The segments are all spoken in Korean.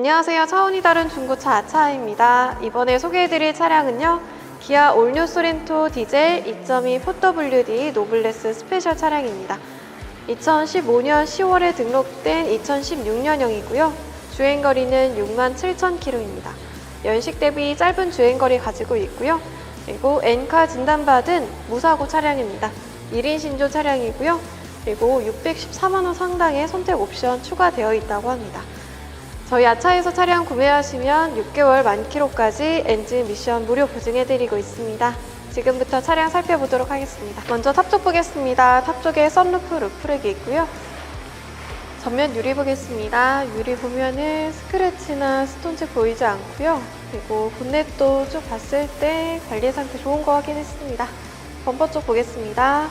안녕하세요. 차원이 다른 중고차 아차입니다. 이번에 소개해드릴 차량은요. 기아 올뉴 소렌토 디젤 2.2 4WD 노블레스 스페셜 차량입니다. 2015년 10월에 등록된 2016년형이고요. 주행거리는 6만 7천 킬로입니다. 연식 대비 짧은 주행거리 가지고 있고요. 그리고 엔카 진단받은 무사고 차량입니다. 1인 신조 차량이고요. 그리고 614만 원 상당의 선택 옵션 추가되어 있다고 합니다. 저희 아차에서 차량 구매하시면 6개월 만 킬로까지 엔진 미션 무료 보증해드리고 있습니다. 지금부터 차량 살펴보도록 하겠습니다. 먼저 탑쪽 보겠습니다. 탑 쪽에 썬루프 루프렉이 있고요. 전면 유리 보겠습니다. 유리 보면은 스크래치나 스톤치 보이지 않고요. 그리고 본넷도 쭉 봤을 때 관리 상태 좋은 거 확인했습니다. 범퍼 쪽 보겠습니다.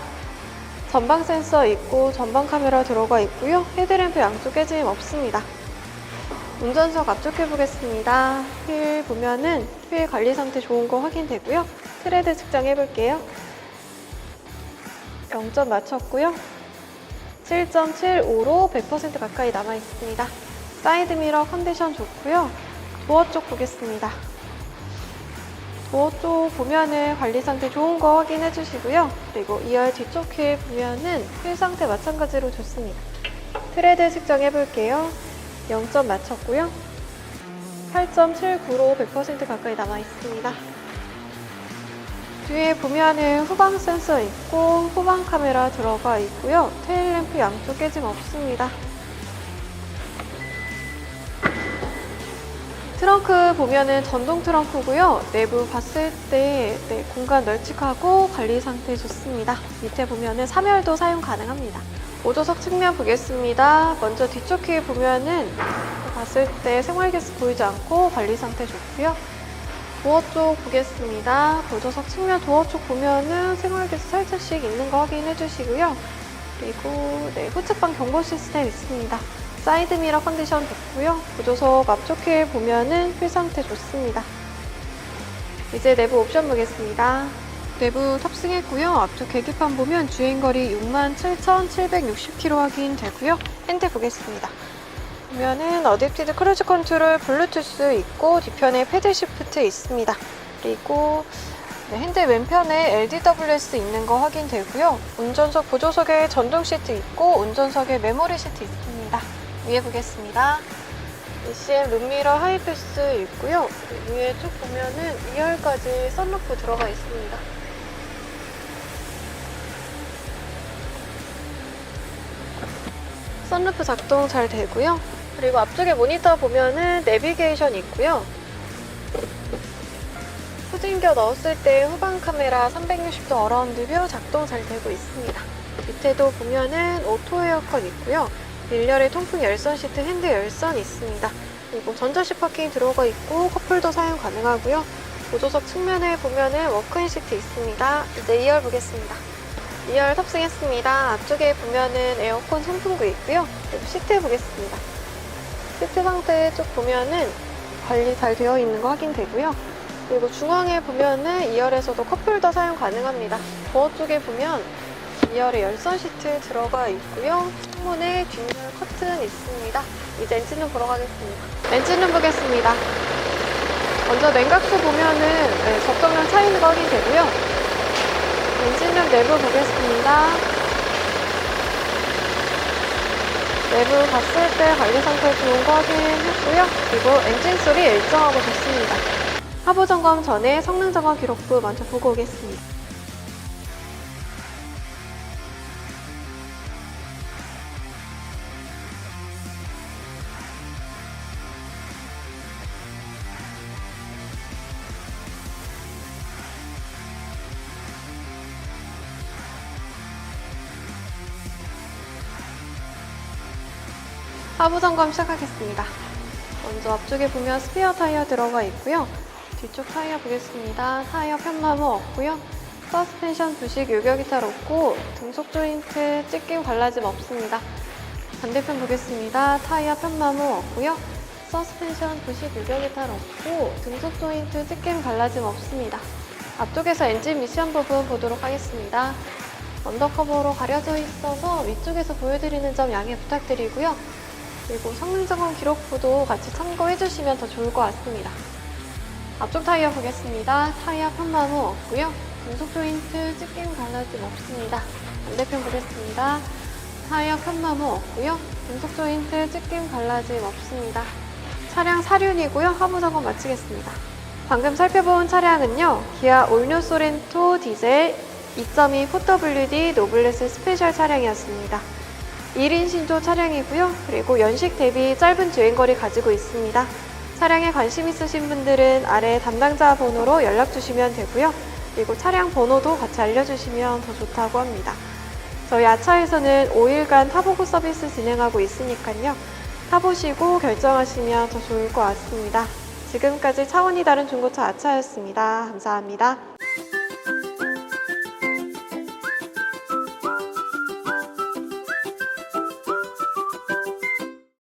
전방 센서 있고 전방 카메라 들어가 있고요. 헤드램프 양쪽 깨짐 없습니다. 운전석 앞쪽 해보겠습니다. 휠 보면은 휠 관리 상태 좋은 거 확인되고요. 트레드 측정 해 볼게요. 0점 맞췄고요. 7.75로 100% 가까이 남아 있습니다. 사이드 미러 컨디션 좋고요. 도어 쪽 보겠습니다. 도어 쪽 보면은 관리 상태 좋은 거 확인해 주시고요. 그리고 2열 뒤쪽 휠 보면은 휠 상태 마찬가지로 좋습니다. 트레드 측정해 볼게요. 0점 맞췄고요. 8.79로 100% 가까이 남아 있습니다. 뒤에 보면은 후방 센서 있고 후방 카메라 들어가 있고요. 테일 램프 양쪽 깨짐 없습니다. 트렁크 보면은 전동 트렁크고요. 내부 봤을 때 네, 공간 널찍하고 관리 상태 좋습니다. 밑에 보면은 3열도 사용 가능합니다. 보조석 측면 보겠습니다. 먼저 뒤쪽 휠 보면은 봤을 때 생활 기스 보이지 않고 관리 상태 좋고요. 도어 쪽 보겠습니다. 보조석 측면 도어 쪽 보면은 생활 기스 살짝씩 있는 거 확인해 주시고요. 그리고 네, 후측방 경보 시스템 있습니다. 사이드 미러 컨디션 좋고요. 보조석 앞쪽 휠 보면은 휠 상태 좋습니다. 이제 내부 옵션 보겠습니다. 내부 탑승했고요. 앞쪽 계기판 보면 주행거리 67,760km 확인되고요. 핸드 보겠습니다. 보면은 어댑티드 크루즈 컨트롤 블루투스 있고 뒤편에 패드 시프트 있습니다. 그리고 네, 핸들 왼편에 LDWS 있는 거 확인되고요. 운전석 보조석에 전동 시트 있고 운전석에 메모리 시트 있습니다. 위에 보겠습니다. ECM 룸미러 하이패스 있고요. 위에 쭉 보면은 2열까지 썬루프 들어가 있습니다. 썬루프 작동 잘 되고요. 그리고 앞쪽에 모니터 보면은 내비게이션 있고요. 후진겨 넣었을 때 후방 카메라 360도 어라운드 뷰 작동 잘 되고 있습니다. 밑에도 보면은 오토 에어컨 있고요. 일렬에 통풍 열선 시트 핸드 열선 있습니다. 그리고 전자식 파킹 들어가 있고 컵홀더 사용 가능하고요. 보조석 측면에 보면은 워크인 시트 있습니다. 이제 2열 보겠습니다. 2열 탑승했습니다. 앞쪽에 보면은 에어컨 송풍구 있고요. 그리고 시트 보겠습니다. 시트 상태 쪽 보면은 관리 잘 되어 있는 거 확인되고요. 그리고 중앙에 보면은 2열에서도 컵홀더 사용 가능합니다. 도어 쪽에 보면 2열에 열선 시트 들어가 있고요. 창문에 뒷열 커튼 있습니다. 이제 엔진룸 보러 가겠습니다. 엔진룸 보겠습니다. 먼저 냉각수 보면은 네, 적정량 차 있는 거 확인되고요. 엔진 룸 내부 보겠습니다. 내부 봤을 때 관리 상태 좋은 거 확인했고요. 그리고 엔진 소리 일정하고 좋습니다. 하부 점검 전에 성능 점검 기록부 먼저 보고 오겠습니다. 하부 점검 시작하겠습니다. 먼저 앞쪽에 보면 스페어 타이어 들어가 있고요. 뒤쪽 타이어 보겠습니다. 타이어 편마모 없고요. 서스펜션 부식 요격 이탈 없고 등속 조인트 찢김 갈라짐 없습니다. 반대편 보겠습니다. 타이어 편마모 없고요. 서스펜션 부식 요격 이탈 없고 등속 조인트 찢김 갈라짐 없습니다. 앞쪽에서 엔진 미션 부분 보도록 하겠습니다. 언더커버로 가려져 있어서 위쪽에서 보여드리는 점 양해 부탁드리고요. 그리고 성능 점검 기록부도 같이 참고해 주시면 더 좋을 것 같습니다. 앞쪽 타이어 보겠습니다. 타이어 편마모 없고요. 금속 조인트 찢김 갈라짐 없습니다. 반대편 보겠습니다. 타이어 편마모 없고요. 금속 조인트 찢김 갈라짐 없습니다. 차량 사륜이고요. 하부 점검 마치겠습니다. 방금 살펴본 차량은요. 기아 올뉴 소렌토 디젤 2.2 4WD 노블레스 스페셜 차량이었습니다. 1인 신조 차량이고요. 그리고 연식 대비 짧은 주행거리 가지고 있습니다. 차량에 관심 있으신 분들은 아래 담당자 번호로 연락 주시면 되고요. 그리고 차량 번호도 같이 알려주시면 더 좋다고 합니다. 저희 아차에서는 5일간 타보고 서비스 진행하고 있으니까요. 타보시고 결정하시면 더 좋을 것 같습니다. 지금까지 차원이 다른 중고차 아차였습니다. 감사합니다.